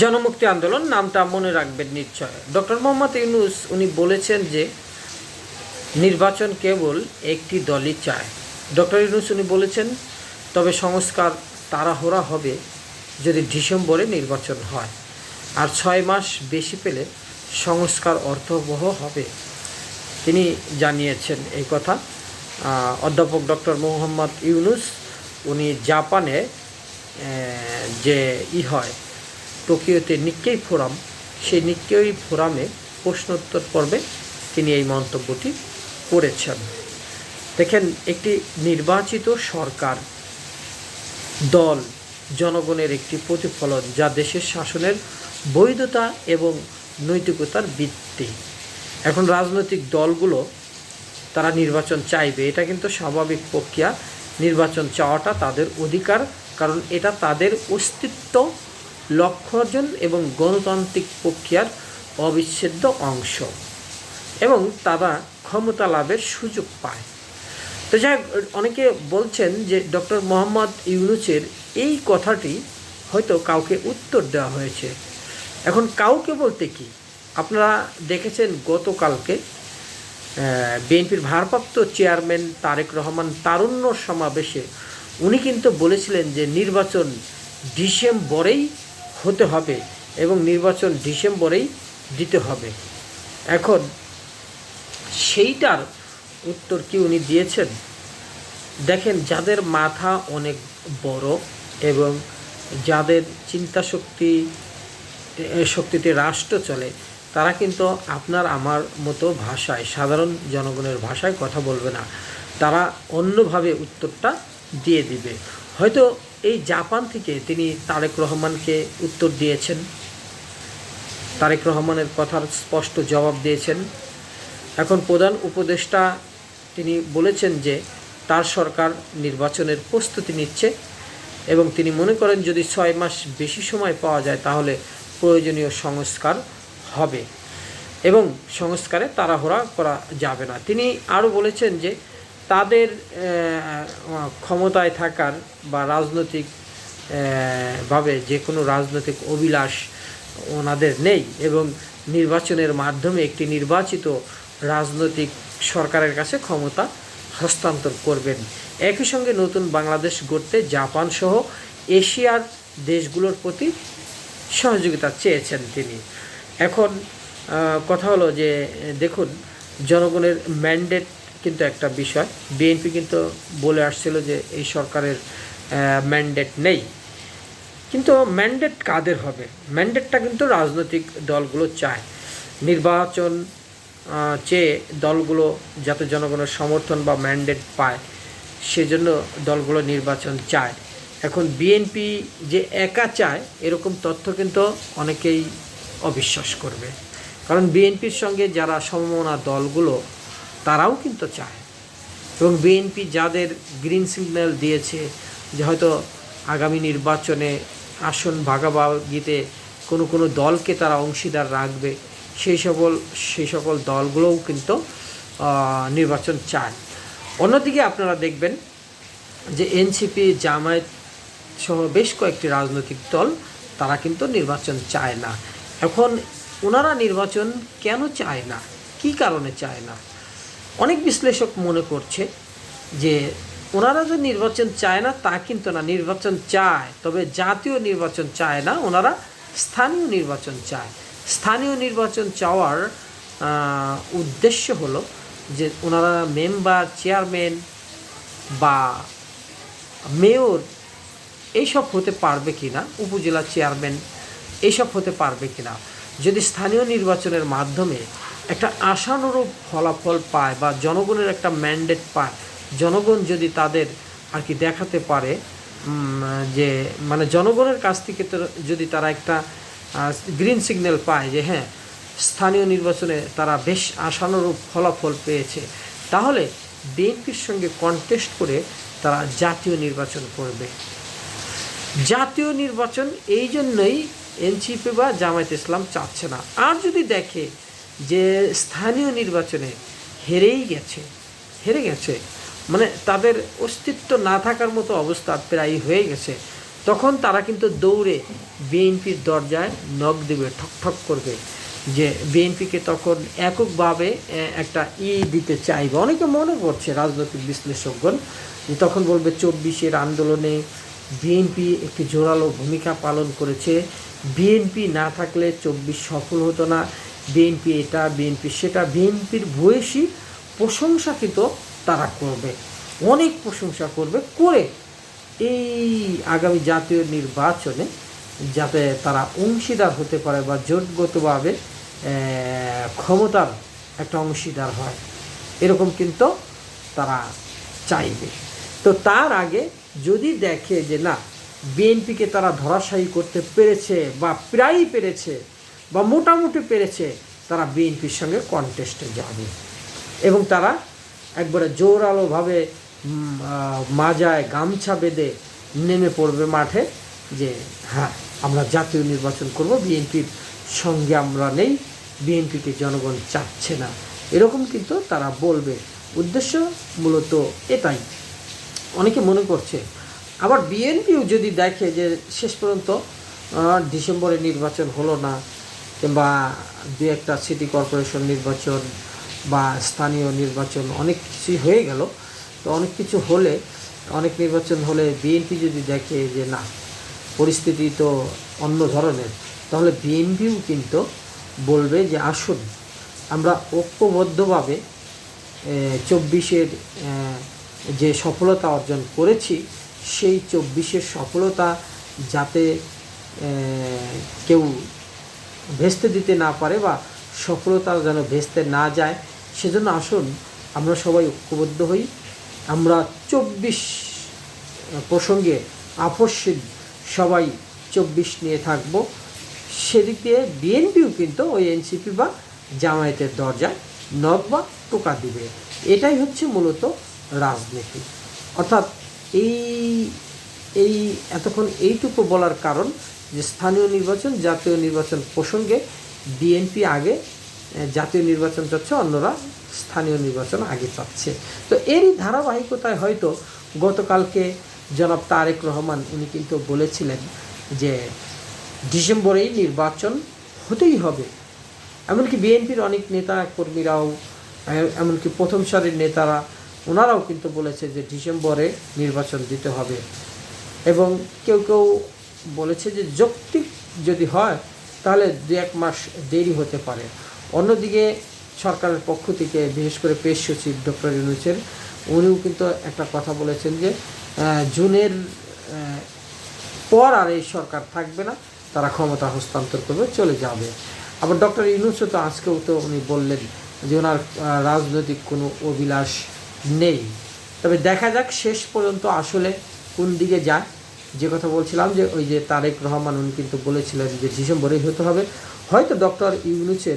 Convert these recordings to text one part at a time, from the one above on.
জনমুক্তি আন্দোলন, নামটা মনে রাখবেন নিশ্চয়। ডক্টর মোহাম্মদ ইউনুস, উনি বলেছেন যে নির্বাচন কেবল একটি দলই চায়। ডক্টর ইউনুস, উনি বলেছেন, তবে সংস্কার তাড়াহুড়া হবে যদি ডিসেম্বরে নির্বাচন হয়। আর ছয় মাস বেশি পেলে সংস্কার অর্থবহ হবে। তিনি জানিয়েছেন এই কথা। অধ্যাপক ডক্টর মোহাম্মদ ইউনুস, উনি জাপানে যে ই হয় টোকিওতে নিক্কেই ফোরাম। সেই নিক্কেই ফোরামে প্রশ্নোত্তর পর্বে তিনি এই মন্তব্যটি করেছেন। দেখেন, একটি নির্বাচিত সরকার, দল, জনগণের একটি প্রতিফলন যা দেশের শাসনের বৈধতা এবং নৈতিকতার ভিত্তি। এখন রাজনৈতিক দলগুলো তারা নির্বাচন চাইবে, এটা কিন্তু স্বাভাবিক প্রক্রিয়া। নির্বাচন চাওয়াটা তাদের অধিকার, কারণ এটা তাদের অস্তিত্ব লক্ষ্য অর্জন এবং গণতান্ত্রিক প্রক্রিয়ার অবিচ্ছেদ্য অংশ এবং তারা ক্ষমতা লাভের সুযোগ পায়। তো যাই অনেকে বলছেন যে ডক্টর মোহাম্মদ ইউনুসের এই কথাটি হয়তো কাউকে উত্তর দেওয়া হয়েছে। এখন কাউকে বলতে কি? আপনারা দেখেছেন গতকালকে বিএনপির ভারপ্রাপ্ত চেয়ারম্যান তারেক রহমান তারুণ্য সমাবেশে উনি কিন্তু বলেছিলেন যে নির্বাচন ডিসেম্বরেই হতে হবে এবং নির্বাচন ডিসেম্বরেই দিতে হবে। এখন সেইটার উত্তর কি উনি দিয়েছেন? দেখেন, যাদের মাথা অনেক বড় এবং যাদের চিন্তা শক্তি শক্তিতে রাষ্ট্র চলে, তারা কিন্তু আপনার, আমার মতো ভাষায়, সাধারণ জনগণের ভাষায় কথা বলবে না। তারা অন্যভাবে উত্তরটা দিয়ে দিবে। হয়তো এই জাপান থেকে তিনি তারেক রহমানকে উত্তর দিয়েছেন। তারেক রহমানের কথার স্পষ্ট জবাব দিয়েছেন। এখন প্রধান উপদেষ্টা তিনি বলেছেন যে, তার সরকার নির্বাচনের প্রস্তুতি নিচ্ছে এবং তিনি মনে করেন যদি ছয় মাস বেশি সময় পাওয়া যায় তাহলে প্রয়োজনীয় সংস্কার হবে এবং সংস্কারে তাড়াহুড়া করা যাবে না। তিনি আরও বলেছেন যে তাদের ক্ষমতায় থাকার বা রাজনৈতিক ভাবে যে কোনো রাজনৈতিক অভিলাষ ওনাদের নেই এবং নির্বাচনের মাধ্যমে একটি নির্বাচিত রাজনৈতিক সরকারের কাছে ক্ষমতা হস্তান্তর করবেন। একই সঙ্গে নতুন বাংলাদেশ গড়তে জাপান সহ এশিয়ার দেশগুলোর প্রতি সহযোগিতা চেয়েছেন তিনি। এখন কথা হলো যে, দেখুন, জনগণের ম্যান্ডেট কিন্তু একটা বিষয়। বিএনপি কিন্তু বলে আসছিল যে এই সরকারের ম্যান্ডেট নেই। কিন্তু ম্যান্ডেট কাদের হবে? ম্যান্ডেটটা কিন্তু রাজনৈতিক দলগুলো চায়। নির্বাচন চেয়ে দলগুলো যাতে জনগণের সমর্থন বা ম্যান্ডেট পায়, সেজন্য দলগুলো নির্বাচন চায়। এখন বিএনপি যে একা চায়, এরকম তথ্য কিন্তু অনেকেই অবিশ্বাস করবে। কারণ বিএনপির সঙ্গে যারা সমমনা দলগুলো তারাও কিন্তু চায়। এবং বিএনপি যাদের গ্রিন সিগন্যাল দিয়েছে যে হয়তো আগামী নির্বাচনে আসন ভাগাভাগিতে কোনো কোনো দলকে তারা অংশীদার রাখবে, সেই সকল সেই সকল দলগুলোও কিন্তু নির্বাচন চায়। অন্যদিকে আপনারা দেখবেন যে এনসিপি জামায়াত সহ বেশ কয়েকটি রাজনৈতিক দল তারা কিন্তু নির্বাচন চায় না। এখন ওনারা নির্বাচন কেন চায় না? কী কারণে চায় না? অনেক বিশ্লেষক মনে করছে যে ওনারা যে নির্বাচন চায় না, তা কিন্তু না। নির্বাচন চায়, তবে জাতীয় নির্বাচন চায় না, ওনারা স্থানীয় নির্বাচন চায়। স্থানীয় নির্বাচন চাওয়ার উদ্দেশ্য হলো যে ওনারা মেম্বার, চেয়ারম্যান বা মেয়র এইসব হতে পারবে কি না উপজেলা চেয়ারম্যান এইসব হতে পারবে কি না যদি স্থানীয় নির্বাচনের মাধ্যমে একটা আশানুরূপ ফলাফল পায় বা জনগণের একটা ম্যান্ডেট পায়। জনগণ যদি তাদের আর কি দেখাতে পারে যে মানে জনগণের কাছ থেকে তো যদি তারা একটা গ্রিন সিগন্যাল পায় যে হ্যাঁ স্থানীয় নির্বাচনে তারা বেশ আশানুরূপ ফলাফল পেয়েছে, তাহলে বিএনপির সঙ্গে কন্টেস্ট করে তারা জাতীয় নির্বাচন করবে। জাতীয় নির্বাচন এই জন্যই এনসিপি বা জামায়াত ইসলাম চাচ্ছে না। আর যদি দেখে যে স্থানীয় নির্বাচনে হেরেই গেছে, হেরে গেছে মানে তাদের অস্তিত্ব না থাকার মতো অবস্থা প্রায় হয়ে গেছে, তখন তারা কিন্তু দৌড়ে বিএনপির দরজায় নখ দেবে, ঠক ঠক করবে যে বিএনপিকে তখন এককভাবে একটা ই দিতে চাইবে। অনেকে মনে করছে, রাজনৈতিক বিশ্লেষকগণ, যে তখন বলবে চব্বিশের আন্দোলনে বিএনপি একটি জোরালো ভূমিকা পালন করেছে। বিএনপি না থাকলে চব্বিশ সফল হতো না। বিএনপি এটা, বিএনপি সেটা, বিএনপির ভূয়সী প্রশংসা কিন্তু তারা করবে, অনেক প্রশংসা করবে করে এই আগামী জাতীয় নির্বাচনে যাতে তারা অংশীদার হতে পারে বা জোটগতভাবে ক্ষমতার একটা অংশীদার হয়, এরকম কিন্তু তারা চাইবে। তো তার আগে যদি দেখে যে না, বিএনপিকে তারা ধরাশায়ী করতে পেরেছে বা প্রায়ই পেরেছে বা মোটামুটি পেরেছে, তারা বিএনপির সঙ্গে কন্টেস্টে যাবে। এবং তারা একবারে জোরালোভাবে মাজায় গামছা বেঁধে নেমে পড়বে মাঠে যে হ্যাঁ আমরা জাতীয় নির্বাচন করব, বিএনপির সঙ্গে আমরা নেই, বিএনপিকে জনগণ চাচ্ছে না। এরকম কিন্তু তারা বলবে। উদ্দেশ্য মূলত এটাই। অনেকে মনে করছে। আবার বিএনপিও যদি দেখে যে শেষ পর্যন্ত ডিসেম্বরে নির্বাচন হলো না কিংবা দু একটা সিটি কর্পোরেশন নির্বাচন বা স্থানীয় নির্বাচন, অনেক কিছুই হয়ে গেল। তো অনেক কিছু হলে, অনেক নির্বাচন হলে বিএনপি যদি দেখে যে না, পরিস্থিতি তো অন্য ধরনের, তাহলে বিএনপিও কিন্তু বলবে যে আসুন, আমরা ঐক্যবদ্ধভাবে চব্বিশের যে সফলতা অর্জন করেছি, সেই চব্বিশের সফলতা যাতে কেউ ভেস্তে দিতে না পারে বা সফলতা যেন ভেস্তে না যায়, সেজন্য আসুন আমরা সবাই ঐক্যবদ্ধ হই। আমরা চব্বিশ প্রসঙ্গে আপসহীন সবাই চব্বিশ নিয়ে থাকব। সেদিক দিয়ে বিএনপিও কিন্তু ওই এনসিপি বা জামায়াতের দরজায় নখ বা টোকা দিবে। এটাই হচ্ছে মূলত রাজনীতি। অর্থাৎ এই এই এতক্ষণ এইটুকু বলার কারণ যে স্থানীয় নির্বাচন, জাতীয় নির্বাচন প্রসঙ্গে বিএনপি আগে জাতীয় নির্বাচন চাচ্ছে, অন্যরা স্থানীয় নির্বাচন আগে চাচ্ছে। তো এরই ধারাবাহিকতায় হয়তো গতকালকে জনাব তারেক রহমান, উনি কিন্তু বলেছিলেন যে ডিসেম্বরেই নির্বাচন হতেই হবে। এমনকি বিএনপির অনেক নেতা, কর্মীরাও এমনকি প্রথম সারির নেতারা, ওনারাও কিন্তু বলেছে যে ডিসেম্বরে নির্বাচন দিতে হবে। এবং কেউ কেউ বলেছে যে যৌক্তিক যদি হয়, তাহলে দু এক মাস দেরি হতে পারে। অন্যদিকে সরকারের পক্ষ থেকে, বিশেষ করে পেশ সচিব ডক্টর ইউনুসের, উনিও কিন্তু একটা কথা বলেছেন যে জুনের পর আর এই সরকার থাকবে না, তারা ক্ষমতা হস্তান্তর করবে, চলে যাবে। আবার ডক্টর ইউনুসও তো আজকেও তো উনি বললেন যে ওনার রাজনৈতিক কোনো অভিলাষ নেই। তবে দেখা যাক শেষ পর্যন্ত আসলে কোন দিকে যায়। যে কথা বলছিলাম যে ওই যে তারেক রহমান উনি কিন্তু বলেছিলেন যে ডিসেম্বরেই হতে হবে। হয়তো ডক্টর ইউনুসের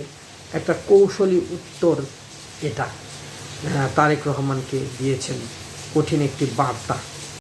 একটা কৌশলী উত্তর এটা। তারেক রহমানকে দিয়েছেন। কঠিন একটি বার্তা।